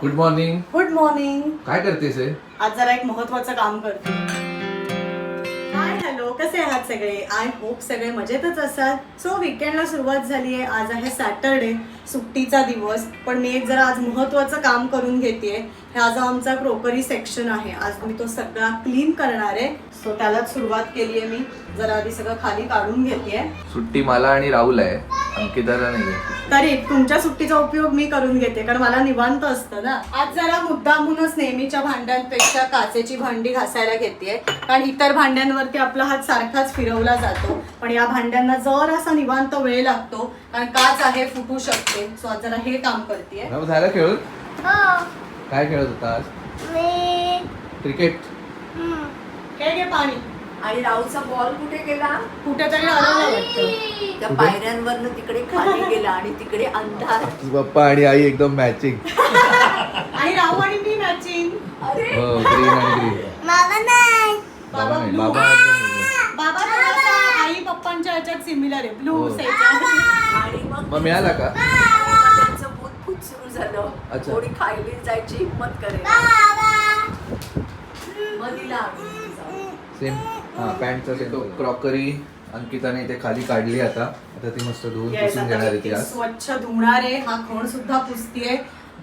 Good morning good morning काय करतेस हे? आज जरा एक महत्वाचं काम करते. हाय हॅलो कसे आहात सगळे? आय होप सगळे मजेतच असाल. सो विकेंडला सुरुवात झाली आहे. आज आहे सॅटरडे सुट्टीचा दिवस. पण मी एक जरा आज महत्वाचं काम करून घेते हे आज आमचा क्रोकरी सेक्शन आहे. आज मी तो सगळा क्लीन करणार आहे. सो त्यालाच सुरुवात केली आहे मी. जरा आधी सगळं खाली काढून घेते सुट्टी मला आणि राहुल आहे. अंकिताला नाही तरी तुमच्या सुट्टीचा उपयोग मी करून घेते. कारण मला निवांत असतं ना. आज जरा मुद्दामूनच नेहमीच्या भांड्यांपेक्षा काचेची भांडी घासायला घेते कारण इतर भांड्यांवरती आपला हात सारखाच फिरवला जातो. पण या भांड्यांना जरासा निवांत वेळ लागतो. कारण काच आहे फुटू शकते. सो आज जरा हे काम करते राहुल झालं खेळून? हो. काय खेळत होता मी क्रिकेट हम्म. हे घे पाणी. आणि राऊचा बॉल कुठे गेला? कुठेतरी हरवलं वाटतं. त्या पायऱ्यांवरनं तिकडे खाली गेला आणि तिकडे अंधार. पप्पा आणि आई एकदम मॅचिंग आणि राहू आणि मी मॅचिंग अरे! हो ग्रीन आणि ग्रीन बाबा नाही. बाबा नाही blue. बाबा एकदम. बाबा थोडासा आई पप्पांच्या ह्याच्यात सिमिलर आहे. ब्लू हो. आणि मग मग मिळाला का? झालं अच्छा. थोडी खायली जायची हिंमत करेल मग. सेम हा पॅन्टचा सेम क्रॉकरी अंकिताने इथे खाली काढली आता. आता ती मस्त धुवून Yes, पुसून आता घेणार आहे ती आज. स्वच्छ धुणार आहे. हा खण सुद्धा पुसतीये.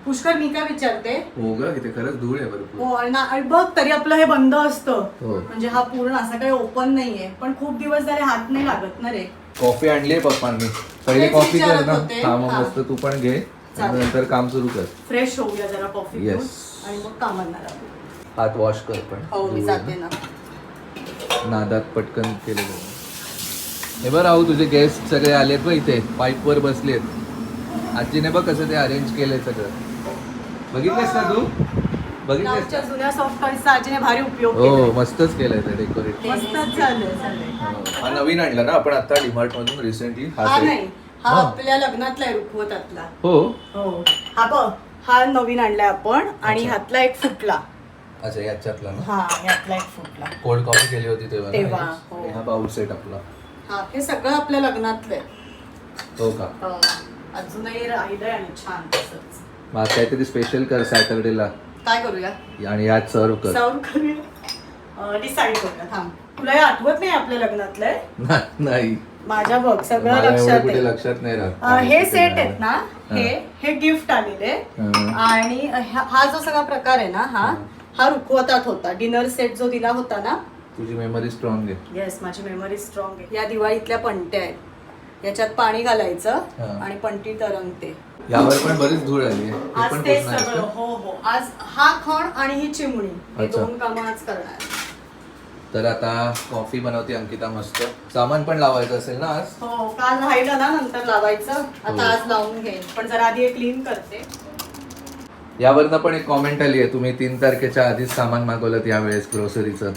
पुष्कर मी काय विचारते? हो ग इथे खरंच धूळ आहे भरपूर. हो आणि ना- आणि बघ तरी आपलं हे बंद असतं. हो. म्हणजे हा पूर्ण असा काही ओपन नाहीये. पण खूप दिवस झाले हात नाही लागत ना रे. कॉफी आणली आहे पप्पांनी. पहिले तेच कॉफी कर विचारत ना. होते. हा मग हा. मस्त तू पण घे. चालेल. नंतर काम सुरू कर. फ्रेश होऊया जरा कॉफी Yes. घेऊन आणि मग लागू. हात वॉश कर पण. हो मी. जाते ना. नादात पटकन केलं. हे बघ राहू तुझे गेस्ट सगळे आलेत बघ इथे. पाईप वर बसलेत. आजीने बघ कसं ते अरेंज केलंय सगळं. बघितलेस ना तू? बघितलेस नावच्या जुन्या सॉफ्ट टॉयचा आजीने भारी उपयोग हो. मस्तच केलंय ते डेकोरेट मस्तच झालंय झालंय. हा नवीन आणला ना आपण आता डिमार्ट मधून रिसेंटली हा. नाही. हा हा. आपल्या लग्नातला आहे रुखवतातला हो. हो. हा बघ हा नवीन आणलाय आपण आणि अच्छा. ह्यातला एक फुटला. अच्छा याच्यातला ना? हा ह्यातला एक फुटला. कोल्ड कॉफी केली होती तेव्हा ना? तेव्हा, हो. आणि हा बाउल सेट आपला. हा हे सगळं आपल्या लग्नातलं आहे हो का? हो. अजूनही राहिलंय आणि छान तसंच. मग आज काहीतरी स्पेशल कर सॅटर्डेला काय करूया? आणि यात सर्व कर. सर्व करूया? डिसाईड करूया थांब. तुला हे आठवत नाही आपल्या लग्नातलंय? ना- नाही. माझ्या बघ सगळं मला एवढं लक्षात कुठे आहे. लक्षात नाही राहत. अं, हे सेट आहेत ना हे. हा. गिफ्ट आलेले हं. आणि ह्या- हा जो सगळा प्रकार आहे ना हा हा. रुखवतात होता. डिनर सेट जो दिला होता ना. तुझी मेमरी स्ट्रॉंग आहे. येस माझी मेमरी स्ट्रॉंग आहे. या दिवाळीतल्या पणत्या आहेत. याच्यात पाणी घालायचं हा. आणि पणती तरंगते. यावर पण बरीच धूळ आली आहे. ते आज पण ते सगळं? हो हो. आज हा खण आणि ही चिमणी हे अच्छा. दोन कामं आज करणार. तर आता कॉफी बनवते अंकिता मस्त. सामान पण लावायचं असेल ना आज? हो काल राहिलं ना नंतर लावायचं. हो. आता आज लावून घेईन पण जरा आधी क्लीन करते. यावरनं पण एक कॉमेंट आली आहे तुम्ही तीन तारखेच्या आधीच सामान मागवलं यावेळेस ग्रोसरीचं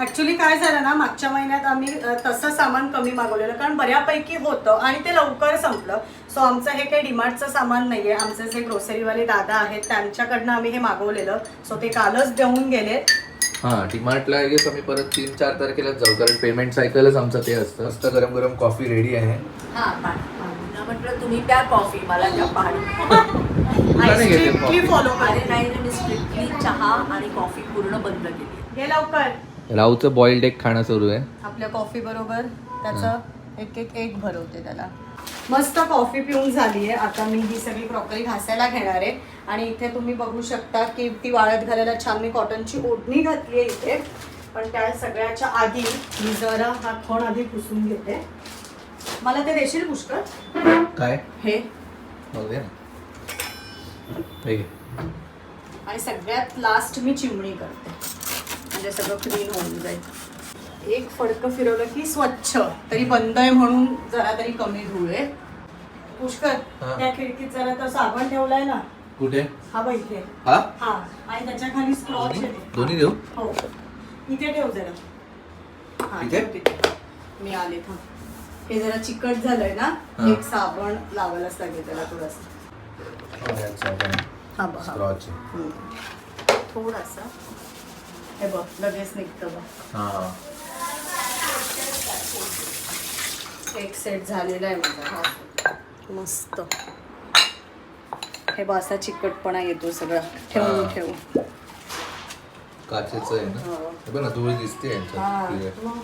ऍक्च्युली काय झालं ना मागच्या महिन्यात आम्ही अ, तसं सामान कमी मागवलेलं कारण बऱ्यापैकी होतं आणि ते लवकर संपलं. सो आमचं हे काही डिमार्टचं सामान नाहीये. आमचे जे ग्रोसरीवाले दादा आहेत त्यांच्याकडनं आम्ही हे मागवलेलं. सो ते कालच देऊन गेले हा डीमार्टला गेस आम्ही परत तीन चार तारखेलाच जाऊ. कारण पेमेंट सायकलच आमचं ते असतं. मस्त गरम गरम कॉफी रेडी आहे. हा ना म्हटलं तुम्ही प्या कॉफी मला त्या पाणी तुला नाही घेते स्ट्रिक्टली coffee? फॉलो अरे करे नाही ना, मी स्ट्रिक्टली चहा आणि कॉफी पूर्ण बंद केली घे लवकर. राहूचं बॉइल्ड एग खाणं सुरू आहे. आपल्या कॉफी बरोबर त्याचं एक एक एक भरवते त्याला. मस्त कॉफी पिऊन झाली आहे. आता मी ही सगळी क्रॉकरी घासायला घेणार आहे. आणि इथे तुम्ही बघू शकता की ती वाळत घालायला छान मी कॉटनची ओढणी घातली आहे इथे. पण त्या सगळ्याच्या आधी मी जरा हा खण आधी पुसून घेते. मला ते देशील पुष्कळ? काय? हे. हे. आणि सगळ्यात लास्ट मी चिमणी करते. म्हणजे सगळं क्लीन होऊन जाईल. एक फडकं फिरवलं की स्वच्छ. तरी बंद आहे म्हणून जरा तरी कमी धूळ आहे. पुष्कर हा. त्या खिडकीत जरा तर साबण ठेवलाय ना. कुठे? हा बघ इथे. हा? हा. आणि त्याच्याखाली स्क्रॉच दोन्ही देऊ? हो. इथे ठेव जरा. हा इथे? ठेव तिथे. मी आले थांब. हे जरा चिकट झालंय ना. हा. एक साबण लावायलाच लागेल त्याला थोडस. हा बघ हा. स्क्रॉच हम्म. थोडासा. हे बघ लगेच निघतं बघ. हा. एक सेट झालेला आहे माझा. हा. मस्त. हे बघ असा चिकटपणा येतो सगळा. ठेवून हा. ठेवून काचेचं आहे ना? हो. हे बघ ना धूळ दिसते हा. मग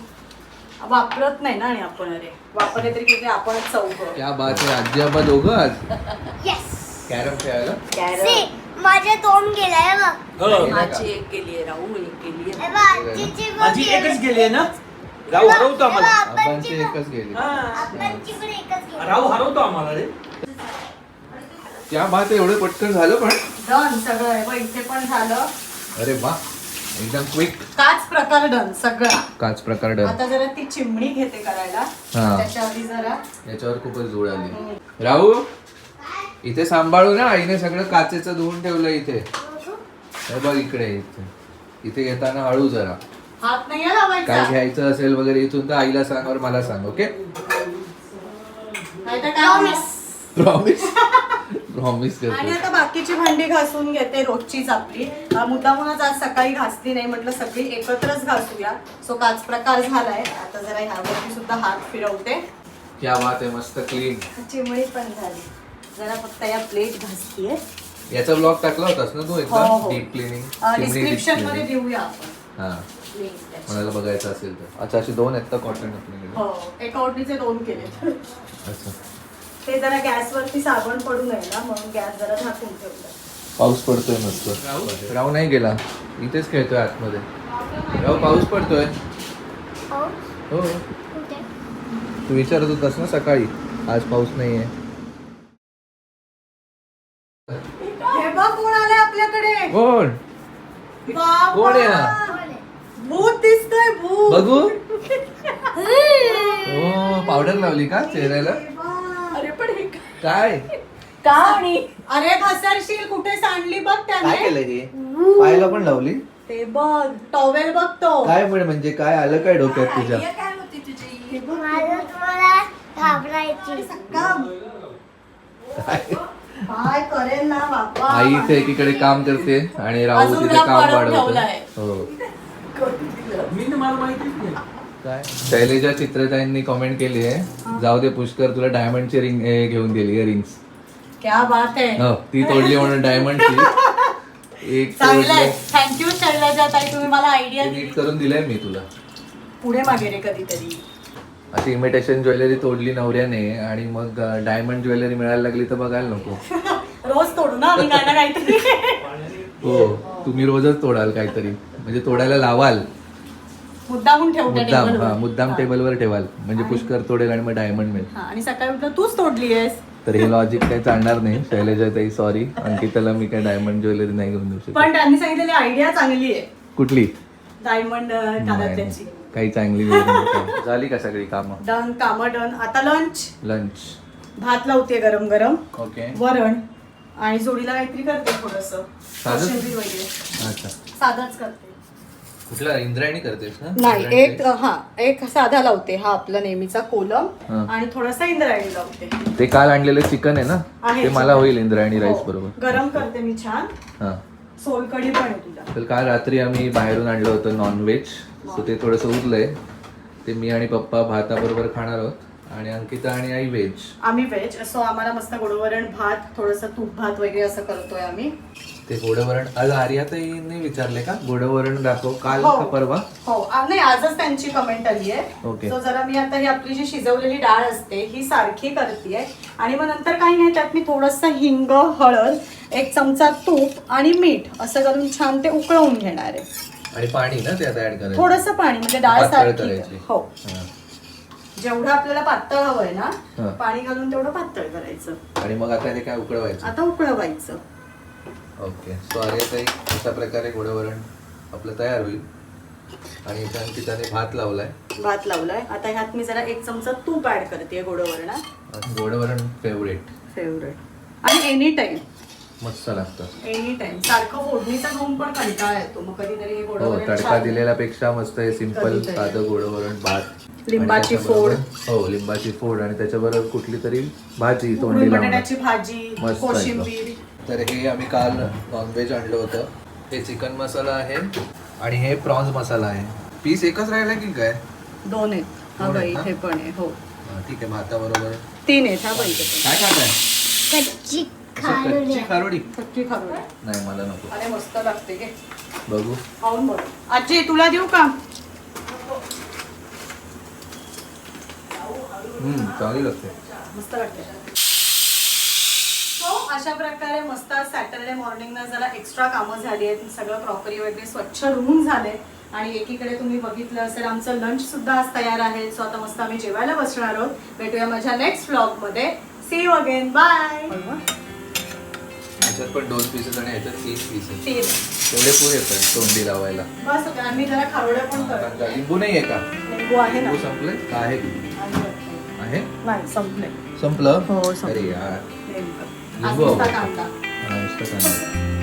वापरत नाही ना आणि आपण अरे. वापरले तरी किती आपणच चौघ क्या बात आहे आजी आबा दोघं आज? येस कॅरम खेळायला? सी दोन गेलाय बघ. माझी एक केली आहे राहू एक आहे. हे गेली. एकच गेली आहे ना? राहू हरवतो आम्हाला. आबांची एकच गेली. हा. आपणची पण एकच गेली. राहू हरवतो आम्हाला रे. क्या बात आहे एवढं पटकन झालं पण? डन सगळं आहे इथे पण झालं. अरे वा एकदम क्विक. काच प्रकार डन सगळा. काच प्रकार डन. आता जरा ती चिमणी घेते करायला. हा. त्याच्या आधी जरा. याच्यावर खूपच धूळ आली. राहू इथे सांभाळू ना आईने सगळं काचेचं धुवून ठेवलं इथे. हे बघ इकडे इथे. इथे येताना हळू जरा. हात नाही काय घ्यायचं असेल वगैरे इथून तर आईला सांग और मला सांग ओके? काय होणार? प्रॉमिस प्रॉमिस आणि करतो आता बाकीची भांडी घासून घेते रोजचीच आपली. अं, मुद्दामूनच आज सकाळी घासली नाही म्हटलं सगळी एकत्रच घासूया. सो काच प्रकार झालाय. आता जरा ह्यावरती सुद्धा हात फिरवते. क्या बात आहे मस्त क्लीन चिमणी पण झाली. जरा फक्त या प्लेट घासतीये. याचा ब्लॉग टाकला होतास ना तू हो, एकदा हो. डीप क्लिनिंग डिस्क्रिप्शनमध्ये देऊया आपण. हा. कोणाला बघायचं असेल तर. अच्छा असे दोन आहेत का कॉटन आपल्याकडे? हो एका ओढणीचे दोन केले. अच्छा. ते जरा गॅसवरती साबण पडू नये ना म्हणून गॅस जरा झाकून ठेवलं. पाऊस पडतोय मस्त. राहू नाही गेला. इथेच खेळतोय आतमध्ये. राहू पाऊस पडतोय? हो, हो? तू विचारत होतास ना सकाळी. आज पाऊस नाहीये. हे बघ कोण आले आपल्याकडे. कोण! कोण आहे हा? भूत दिसतोय भूत. बघू. हो पावडर लावली का चेहऱ्याला? अरे पण हे काय? का आणि? अरे घसरशील कुठे सांडली बघ काय त्याने केलं हे पाहायला पण लावली? ते बघ टॉवेल बघ तो काय पण म्हणजे काय आलं काय डोक्यात तुझ्या? काय होती तुझी? मला तुम्हाला घाबरायची काम काय? काय करेल ना बाबा? आई इथे एकीकडे काम करते आणि राहू अजून तिथे काम वाढवतो. ठेवलाय. हो. मला माहितीच नाही. काय? शैलेजा चित्रताईंनी कमेंट केली आहे. जाऊ दे पुष्कर तुला डायमंडची रिंग घेऊन दिली इयरिंग्स क्या बात आहे. हो ती तोडली म्हणून डायमंडची एक चांगलंय तोडली. थँक्यू शैलजा ताई. तुम्ही मला आयडिया ते दिली. नीट करून दिलंय मी तुला. पुढे मागे रे कधीतरी. अशी इमिटेशन ज्वेलरी तोडली नवऱ्याने आणि मग डायमंड ज्वेलरी मिळायला लागली तर बघायला नको. रोज तोडू ना आम्ही काय ना काहीतरी. हो तुम्ही रोजच तोडाल काहीतरी. म्हणजे तोडायला लावाल. ठेवते मुद्दाम टेबलवर. हा मुद्दाम हा. टेबलवर ठेवाल. म्हणजे पुष्कर तोडेल आणि मग डायमंड मिळेल. हा, आणि सकाळी उठलं तूच तोडलीयस. तर हे लॉजिक काही चालणार नाही. शैलेजा ताई सॉरी अंकिताला मी काही डायमंड ज्वेलरी नाही घेऊन देऊ शकत. पण त्यांनी सांगितलेली आयडिया चांगली आहे. कुठली? डायमंड नाही, कानातल्याची नाही. काही चांगली नाही. झाली का सगळी कामं? डन काम डन आता लंच लंच भात लावते गरम गरम ओके. वरण. आणि जोडीला काहीतरी करते थोडस. साधं? वगैरे. अच्छा. साधाच करते. कुठला? इंद्रायणी करतेस ना? नाही एक हा एक साधा लावते हा आपला नेहमीचा कोलम हा. आणि थोडासा इंद्रायणी लावते. ते काल आणलेलं चिकन आहे ना? आहे ते मला. होईल इंद्रायणी राईस हो. बरोबर. गरम करते मी छान. हा. सोलकढी पण आहे तुला. तर काल रात्री आम्ही बाहेरून आणलं होतं नॉनव्हेज सो ते थोडंसं उरलंय. ते मी आणि पप्पा भाताबरोबर खाणार आहोत. आणि अंकिता आणि आई व्हेज आम्ही व्हेज सो आम्हाला मस्त गोडवरण भात थोडस तूप भात वगैरे असं करतोय आम्ही. ते गोडवरण. आज आर्याताईने विचारले का? गोडवरण दाखव. काल हो. का परवा? हो. आ- नाही आजच त्यांची कमेंट आली आहे. ओके. सो जरा मी आता ही आपली जी शिजवलेली डाळ असते ही सारखी करते आणि मग नंतर काही नाही त्यात मी थोडस हिंग हळद एक चमचा तूप आणि मीठ असं करून छान ते उकळवून घेणार आहे. आणि पाणी ना त्यात ऍड करायचं? थोडस पाणी म्हणजे डाळ पातळ सारखी. करायची. हो. हा. जेवढं आपल्याला पातळ हवंय हा. ना पाणी घालून तेवढं पातळ करायचं. आणि मग आता हे काय उकळवायचं? आता उकळवायचं. ओके. सो आर्याताई अशा प्रकारे गोडवरण आपलं तयार होईल. आणि इथे अंकिताने भात लावलाय. भात लावलाय. आता ह्यात मी जरा एक चमचा तूप ऍड करते गोडवरणात गोडवरण फेवरेट फेवरेट आणि एनी टाइम मस्त लागतं. एनी टाइम सारखं फोडणीचा घेऊन पण कंटाळा येतो. मग कधीतरी हे हो गोडवरण तडका दिलेल्या पेक्षा मस्त हे सिंपल. साधं गोडवरण भात. लिंबाची त्याच्याबरोबर- हो लिंबाची फोड. आणि त्याच्याबरोबर कुठली तरी भाजी तोंडी बटाट्याची भाजी मस्त कोशिंबीर. तर हे आम्ही काल नॉनव्हेज आणलं होतं. हे चिकन मसाला आहे आणि हे प्रॉन्स मसाला आहे. पीस एकच राहिला की काय? दोन आहेत. हा दोन बाई आहेत ना? इथे पण आहे हो. हा, ठीक आहे भाताबरोबर तीन आहेत हा बाई. इथे. काय खाताय? कच्ची कच्ची खारोडी कच्ची खारोडी नाही मला नको. अरे मस्त लागते गे. बघू. खाऊन बघ. आजी तुला देऊ का? हम्म चांगली लागते. मस्त वाटते सो अशा प्रकारे मस्त सॅटरडे मॉर्निंगला जरा एक्स्ट्रा कामं झाली आहेत. सगळं क्रॉकरी वगैरे स्वच्छ धुवून झाले. आणि एकीकडे तुम्ही बघितलं असेल आमचं लंच सुद्धा आज तयार आहे. सो आता मस्त आम्ही जेवायला बसणार आहोत. भेटूया माझ्या नेक्स्ट ब्लॉगमध्ये. सी यू अगेन बाय पण दोन पीसेस आणि याच्यात तीन पीसेस तीन. तेवढे पुरे येतात तोंडी लावायला. बस होतं. आम्ही जरा खारोड्या पण करतो लिंबू नाही आहे का? लिंबू आहे ना. लिंबू संपले? का आहे. आहे? नाही संपले. संपलं? हो, संपलं. अरे यार. 明日かんだ。明日かだ。